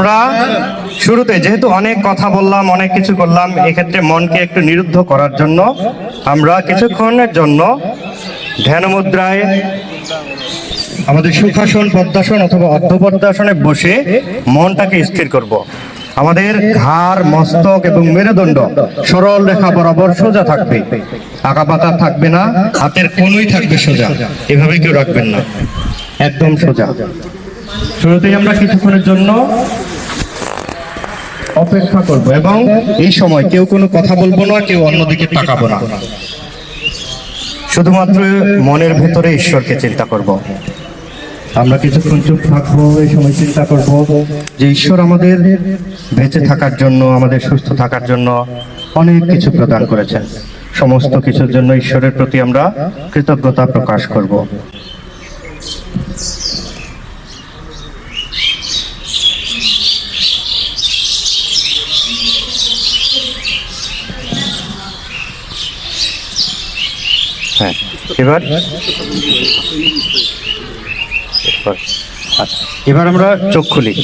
আমরা শুরুতে যেহেতু অনেক কথা বললাম, অনেক কিছু করলাম, এক্ষেত্রে মনকে একটু নিরুদ্ধ করার জন্য আমরা কিছুক্ষণের জন্য ধ্যান মুদ্রায় আমাদের সুখাসন পদ্মাসন অথবা অর্ধপদ্মাসনে বসে মনটাকে স্থির করব। আমাদের ঘাড়, মস্তক এবং মেরুদণ্ড সরল রেখা বরাবর সোজা থাকবে। আঁকা পাকা থাকবে না, হাতের কোনোই থাকবে সোজা। এভাবে কেউ রাখবেন না। একদম সোজা। শুরুতেই আমরা কিছুক্ষণের জন্য অপেক্ষা করব এবং এই সময় কেউ কোনো কথা বলব না, কেউ অন্যদিকে তাকাবো না। শুধুমাত্র মনের ভেতরে ঈশ্বরকে চিন্তা করব। আমরা কিছুক্ষণ চুপ থাকব, এই সময় চিন্তা করব যে ঈশ্বর আমাদের বেঁচে থাকার জন্য, আমাদের সুস্থ থাকার জন্য অনেক কিছু প্রদান করেছেন। সমস্ত কিছুর জন্য ঈশ্বরের প্রতি আমরা কৃতজ্ঞতা প্রকাশ করব। হ্যাঁ এবার? এবার। আমরা চোখ খুলি।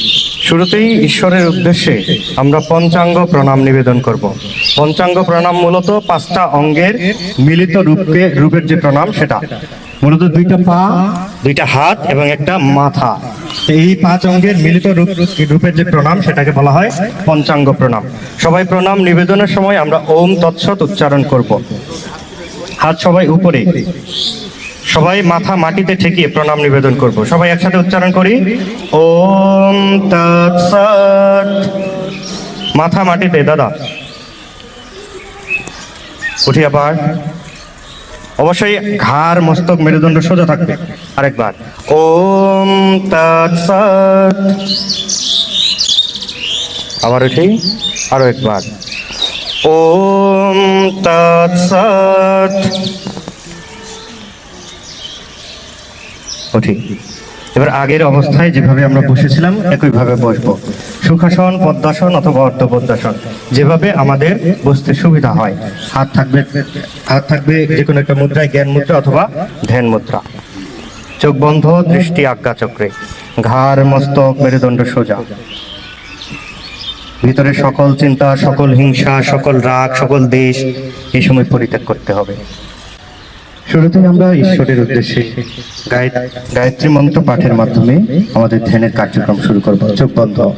শুরুতেই ঈশ্বরের উদ্দেশ্যে আমরা পঞ্চাঙ্গ প্রণাম নিবেদন করব। পঞ্চাঙ্গ প্রণাম মূলত পাঁচটা অঙ্গের মিলিত রূপকে, রূপের যে প্রণাম সেটা। মূলত দুইটা পা, দুইটা হাত এবং একটা মাথা। এই পাঁচ অঙ্গের মিলিত রূপ, রূপের যে প্রণাম সেটাকে বলা হয় পঞ্চাঙ্গ প্রণাম। সবাই প্রণাম নিবেদনের সময় আমরা ওম তৎসৎ উচ্চারণ করব। হাত সবাই উপরে। সবাই মাথা মাটিতে ঠেকিয়ে প্রণাম নিবেদন করব। সবাই একসাথে উচ্চারণ করি। ওম মাথা মাটিতে, দাদা। উঠি আবার। অবশ্যই ঘাড়, মস্তক, মেরুদণ্ড সোজা থাকবে আরেকবার। ওম তৎসৎ আবার উঠি, আরও একবার। ওম তৎসৎ উঠি এবার আগের অবস্থায় যেভাবে আমরা বসেছিলাম, একইভাবে বসবো। সুখাসন, পদ্মাসন অথবা অর্ধ যেভাবে আমাদের বসতে সুবিধা হয়। হাত থাকবে হাত থাকবে যে কোনো একটা মুদ্রায়, জ্ঞান মুদ্রা অথবা ধ্যান মুদ্রা। চোখ বন্ধ, দৃষ্টি আজ্ঞা চক্রে ঘাড় মস্তক মেরুদণ্ড সোজা। ভিতরে সকল চিন্তা, সকল হিংসা, সকল রাগ, সকল দেশ এই সময় পরিত্যাগ করতে হবে। শুরুতেই আমরা ঈশ্বরের উদ্দেশ্যে গায়- গায়ত্রী মন্ত্র পাঠের মাধ্যমে আমাদের ধ্যানের কার্যক্রম শুরু করব। চোখ বন্ধ।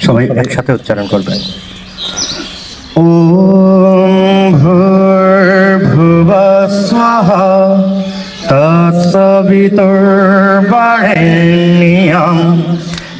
সবাই একসাথে উচ্চারণ করবেন। ওম ভূর্ভুবস্বঃ তৎসবিতুর্বরেণ্যম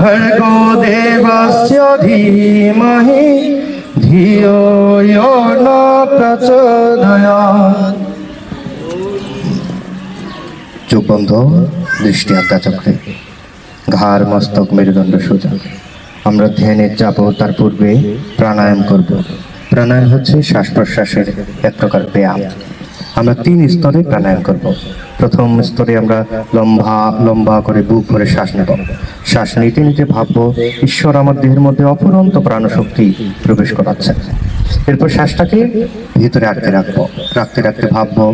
भर्गो देवस्य धीमहि धियो यो न प्रचोदयात् চোখ বন্ধ দৃষ্টি আজ্ঞা চক্রে ঘাড় মস্তক মেরুদণ্ড সোজা আমরা ধ্যানে যাব তার পূর্বে প্রাণায়াম করব প্রাণায়াম হচ্ছে শ্বাস প্রশ্বাসের এক প্রকার ব্যায়াম আমরা তিন স্তরে প্রাণায়াম করব প্রথম স্তরে আমরা লম্বা লম্বা করে বুক ভরে শ্বাস নেব। শ্বাস নিতে নিতে ভাববো, ঈশ্বর আমার দেহের মধ্যে অপরন্ত প্রাণশক্তি প্রবেশ করাচ্ছেন এরপর শ্বাসটাকে ভিতরে আটকে রাখব। রাখতে রাখতে ভাববো,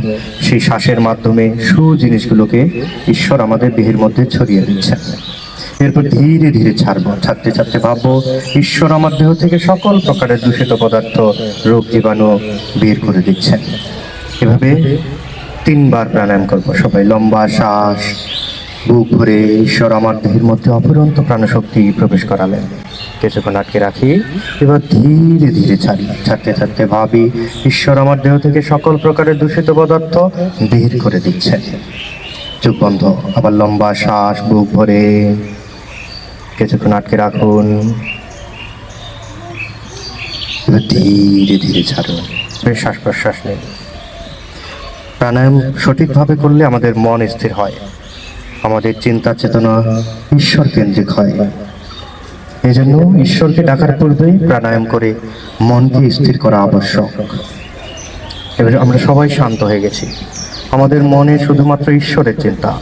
সেই শ্বাসের মাধ্যমে সু জিনিসগুলোকে ঈশ্বর আমাদের দেহের মধ্যে ছড়িয়ে দিচ্ছেন এরপর ধীরে ধীরে ছাড়বো। ছাড়তে ছাড়তে ভাববো, ঈশ্বর আমার দেহ থেকে সকল প্রকারের দূষিত পদার্থ, রোগ জীবাণু বের করে দিচ্ছেন এভাবে তিনবার প্রাণায়াম করব। সবাই লম্বা শ্বাস, বুক ভরে ঈশ্বর আমার দেহের মধ্যে অপরন্ত প্রাণশক্তি প্রবেশ করালেন। কিছুক্ষণ আটকে রাখি, এবার ধীরে ধীরে ছাড়ি। ছাড়তে ছাড়তে ভাবি, ঈশ্বর আমার দেহ থেকে সকল প্রকারের দূষিত পদার্থ বের করে দিচ্ছেন। চোখ বন্ধ, আবার লম্বা শ্বাস, বুক ভরে। কিছুক্ষণ আটকে রাখুন। ধীরে ধীরে ছাড়ুন। বেশ শ্বাস প্রশ্বাস নেই প্রাণায়াম সঠিকভাবে করলে আমাদের মন স্থির হয়। আমাদের চিন্তা চেতনা ঈশ্বর কেন্দ্রিক হয়। জন্য ঈশ্বরকে ডাকার পূর্বেই প্রাণায়াম করে মনকে স্থির করা আবশ্যক। এবার আমরা সবাই শান্ত হয়ে গেছি। আমাদের মনে শুধুমাত্র ঈশ্বরের চিন্তা।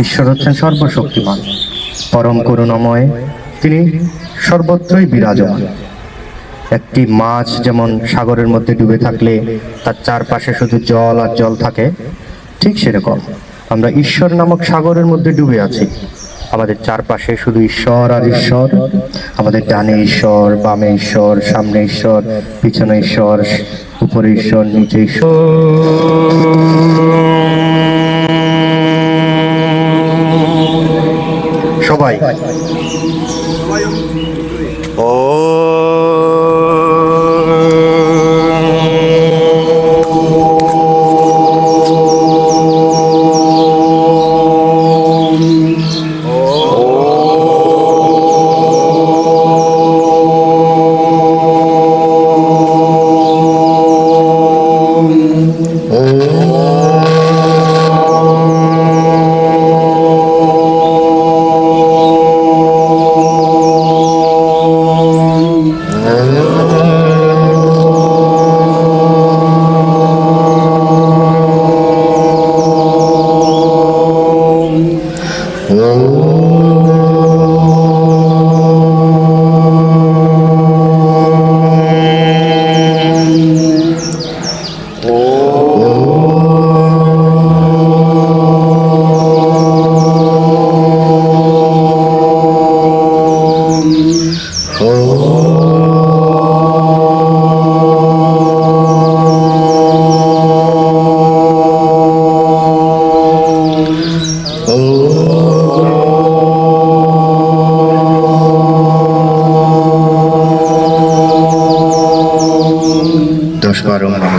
ঈশ্বর হচ্ছেন সর্বশক্তিমান। পরম করুণাময়, তিনি সর্বত্রই বিরাজমান। একটি মাছ যেমন সাগরের মধ্যে ডুবে থাকলে তার চারপাশে শুধু জল আর জল থাকে, ঠিক সেরকম। আমরা ঈশ্বর নামক সাগরের মধ্যে ডুবে আছি। আমাদের চারপাশে শুধু ঈশ্বর আর ঈশ্বর, আমাদের ডানে ঈশ্বর, বামে ঈশ্বর, সামনে ঈশ্বর, পিছনে ঈশ্বর, উপরে ঈশ্বর, নিচে ঈশ্বর।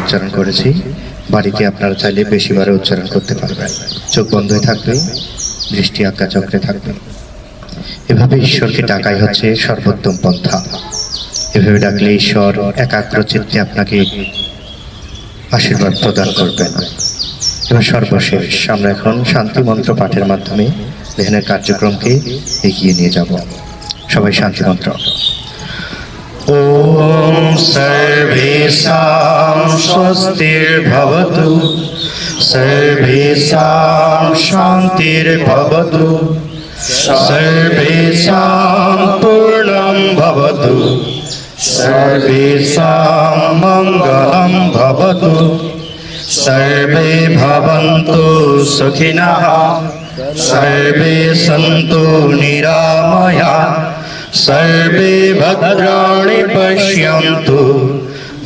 উচ্চারণ করেছি। বাড়িতে আপনারা চাইলে বেশি বারে উচ্চারণ করতে পারবেন। চোখ বন্ধ হয়ে থাকবে, দৃষ্টি আজ্ঞা চক্রে থাকবে। এভাবে ঈশ্বরকে ডাকাই হচ্ছে সর্বোত্তম পন্থা। এভাবে ডাকলে ঈশ্বর একাগ্র চিত্তে আপনাকে আশীর্বাদ প্রদান করবেন। এবং সর্বশেষ, আমরা এখন শান্তি মন্ত্র পাঠের মাধ্যমে ধ্যানের কার্যক্রমকে এগিয়ে নিয়ে যাব। সবাই শান্তি মন্ত্র। ॐ सर्वेषां स्वस्तिर्भवतु सर्वेषां शान्तिर्भवतु सर्वेषां पूर्णं भवतु सर्वेषां मङ्गलं भवतु सर्वे भवन्तु सुखिनः सर्वे सन्तु निरामया सर्वे भद्राणि पश्यन्तु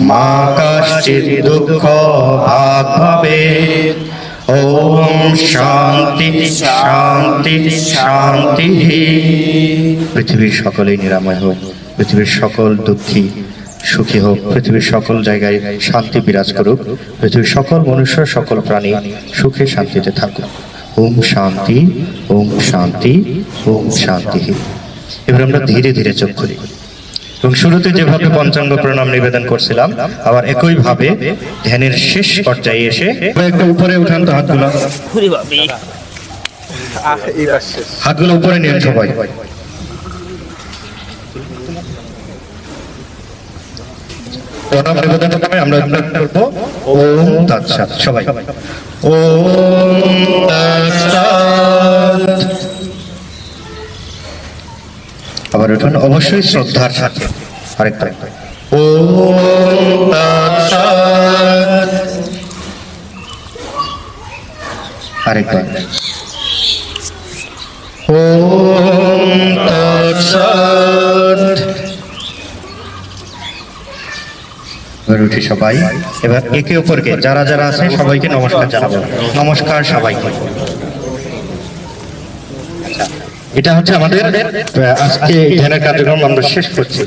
मा कश्चित् दुःखो भाग् भवेत् ॐ শান্তি শান্তি শান্তি পৃথিবীর সকলেই নিরাময় হোক পৃথিবীর সকল দুঃখী সুখী হোক পৃথিবীর সকল জায়গায় শান্তি বিরাজ করুক পৃথিবীর সকল মনুষ্য সকল প্রাণী সুখে শান্তিতে থাকুক ওম শান্তি ওম শান্তি ওম শান্তি এবার আমরা ধীরে ধীরে চোখ খুলি। এবং শুরুতে যেভাবে পঞ্চাঙ্গ প্রণাম নিবেদন করছিলাম আবার একই ভাবে ধ্যানের শেষ পর্যায়ে এসে একটু উপরে উঠান তো হাতগুলো। হাতগুলো উপরে নিন সবাই। প্রণাম নিবেদনের সময় আমরা করব। ওম তৎসৎ সবাই। ওম তৎসৎ। আবার উঠুন অবশ্যই শ্রদ্ধার সাথে। আরেকটা। আরেকবার ওম উঠি সবাই। এবার একে অপরকে, যারা যারা আছে সবাইকে নমস্কার জানাব। নমস্কার সবাইকে। এটা হচ্ছে আমাদের আজকে ধ্যানের কার্যক্রম আমরা শেষ করছি।